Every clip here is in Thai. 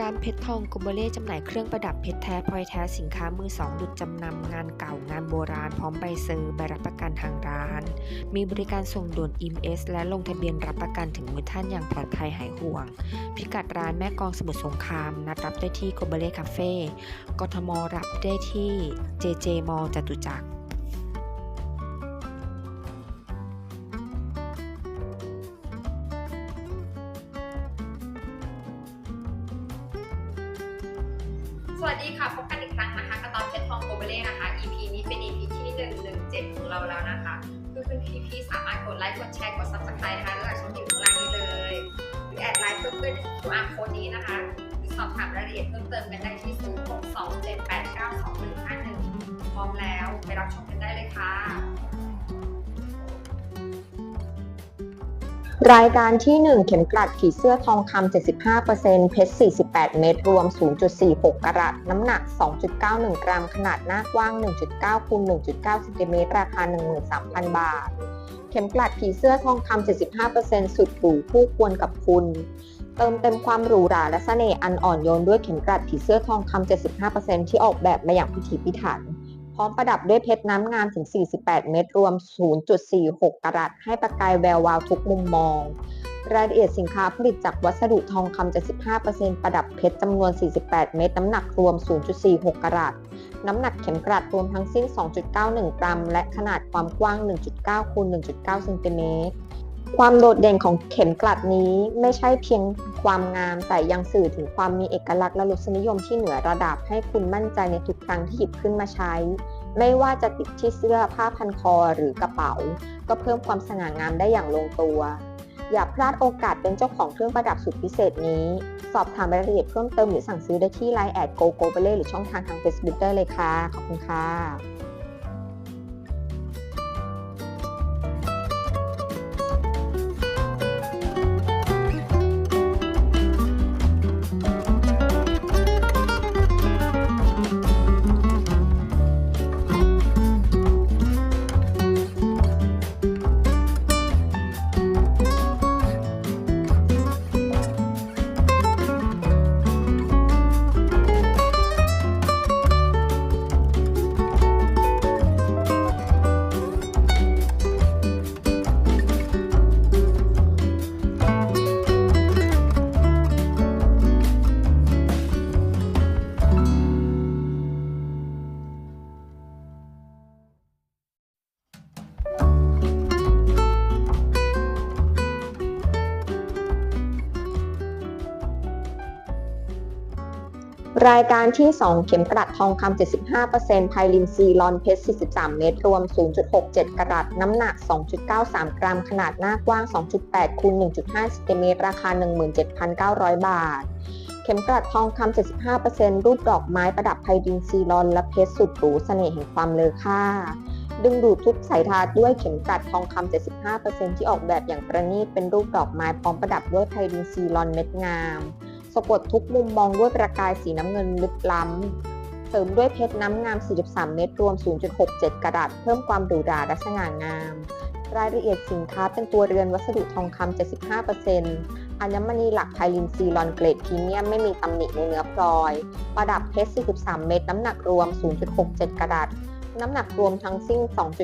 ร้านเพชรทองโกโบเล่จำหน่ายเครื่องประดับเพชรแท้พลอยแท้สินค้ามือสองดุดจำนำงานเก่างานโบราณพร้อมใบเซอร์ใบรับประกันทางร้าน มีบริการส่งด่วน IMS และลงทะเบียนรับประกันถึงมือท่านอย่างปลอดภัยหายห่วง พิกัดร้านแม่กองสมุทรสงคราม นัดรับได้ที่โกโบเล่คาเฟ่กทมรับได้ที่ JJ มอจตุจักร วัสดีค่ะ พบกันอีกครั้งนะคะกระตอนเพชรทองโกเบเล่นะคะ EP นี้เป็น EP ที่ 117 ของเราแล้วนะคะคือเพื่อนพี่ๆสามารถกดไลค์ กดแชร์ กด subscribe นะคะแล้วก็ช่องอยู่ข้างล่างนี้เลยหรือแอดไลน์เพื่อนๆ QR code นี้นะคะ หรือสอบถามรายละเอียดเพิ่มเติมกันได้ที่ 0627892151 พร้อมแล้วไปรับชมกันได้เลยค่ะ รายการที่ 1 เข็มกลัดผีเสื้อทองคำ 75%เพชร 48 เม็ดรวม 0.46 กรัตน้ำหนัก 2.91 กรัม ขนาดหน้ากว้าง 1.9คูณ1.9เซนติเมตรราคา 13,000 บาท เข็มกลัดผีเสื้อทองคำ 75%สุดหรูคู่ควรกับคุณ เติมเต็มความหรูหราและเสน่ห์อันอ่อนโยนด้วยเข็มกลัดผีเสื้อทองคำ 75%ที่ออกแบบมาอย่างพิถีพิถัน พร้อมประดับด้วยเพชรน้ำงามถึง 48 เม็ดรวม 0.46 กรัตให้ประกายแวววาวทุกมุมมอง รายละเอียดสินค้าผลิตจากวัสดุทองคำ75%ประดับเพชรจำนวน 48 เม็ดน้ำหนักรวม 0.46 กรัตน้ำหนักเข็มกลัดรวมทั้งสิ้น 2.91 กรัม และขนาดความกว้าง 1.9คูณ1.9เซนติเมตร ความโดดเด่นของเข็มกลัดนี้ไม่ใช่เพียงความงาม แต่ยังสื่อถึงความมีเอกลักษณ์และรสนิยมที่เหนือระดับให้คุณมั่นใจในทุกครั้งที่หยิบขึ้นมาใช้ ไม่ว่าจะติดที่เสื้อผ้าพันคอหรือกระเป๋า ก็เพิ่มความสง่างามได้อย่างลงตัว อย่าพลาดโอกาสเป็นเจ้าของเครื่องประดับสุดพิเศษนี้ สอบถามรายละเอียดเพิ่มเติมหรือสั่งซื้อได้ที่ Line แอดโกโกเบเล่หรือช่องทางทาง Facebook ได้เลยค่ะขอบคุณค่ะ รายการที่ 2 เข็มกลัดทองคำ 75%ไพลินซีลอนเพชร 43 เม็ดรวม 0.67 กรัต น้ำหนัก 2.93 กรัม ขนาดหน้ากว้าง 2.8 คูณ 1.5เซนติเมตร ราคา 17,900 บาท เข็มกลัดทองคำ 75%รูปดอกไม้ประดับไพลินซีลอน และเพชรสุดหรูเสน่ห์แห่งความเลอค่า ดึงดูดทุกสายตาด้วยเข็มกลัดทองคำ 75%ที่ออกแบบอย่างประณีตเป็นรูปดอกไม้พร้อมประดับด้วยไพลินซีลอนเม็ดงาม สะกดทุกมุมมองด้วยประกายสีน้ำเงินลึกล้ำ เสริมด้วยเพชรน้ำงาม 43 เม็ดรวม 0.67 กรัตเพิ่มความหรูหราและสง่างาม รายละเอียดสินค้าเป็นตัวเรือนวัสดุทองคำ 75%อัญมณีหลักไพลินซีลอนเกรดพรีเมียมไม่มีตำหนิในเนื้อพลอย ประดับเพชร 43 เม็ดน้ำหนักรวม 0.67 กรัตน้ำหนักรวมทั้งสิ้น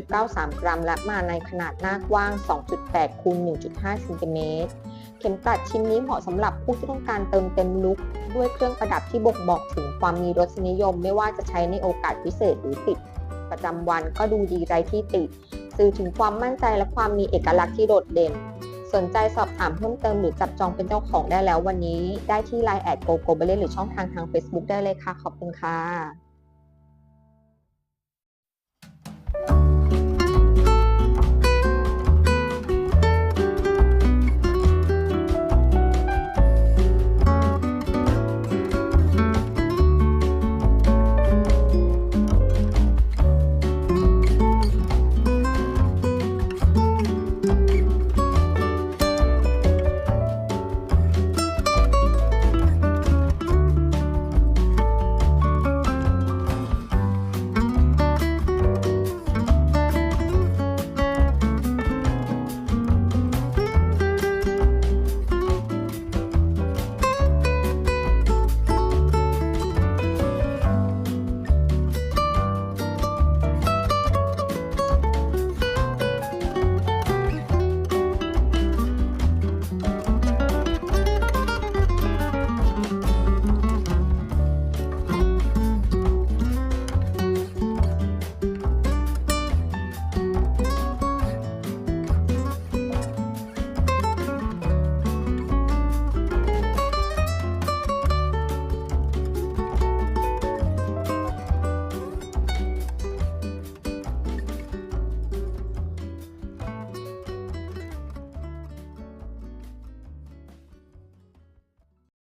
2.93 กรัม และมาในขนาดหน้ากว้าง 2.8คูณ1.5เซนติเมตร เข็มกลัดชิ้นนี้เหมาะสำหรับผู้ที่ต้องการเติมเต็มลุคด้วยเครื่องประดับที่บ่งบอกถึงความมีรสนิยม ไม่ว่าจะใช้ในโอกาสพิเศษหรือติดประจำวันก็ดูดีไรที่ติสื่อถึงความมั่นใจและความมีเอกลักษณ์ที่โดดเด่น สนใจสอบถามเพิ่มเติมหรือจับจองเป็นเจ้าของได้แล้ววันนี้ ได้ที่ Line แอดโกโกเบเลหรือช่องทางทาง Facebook ได้เลยค่ะ ขอบคุณค่ะ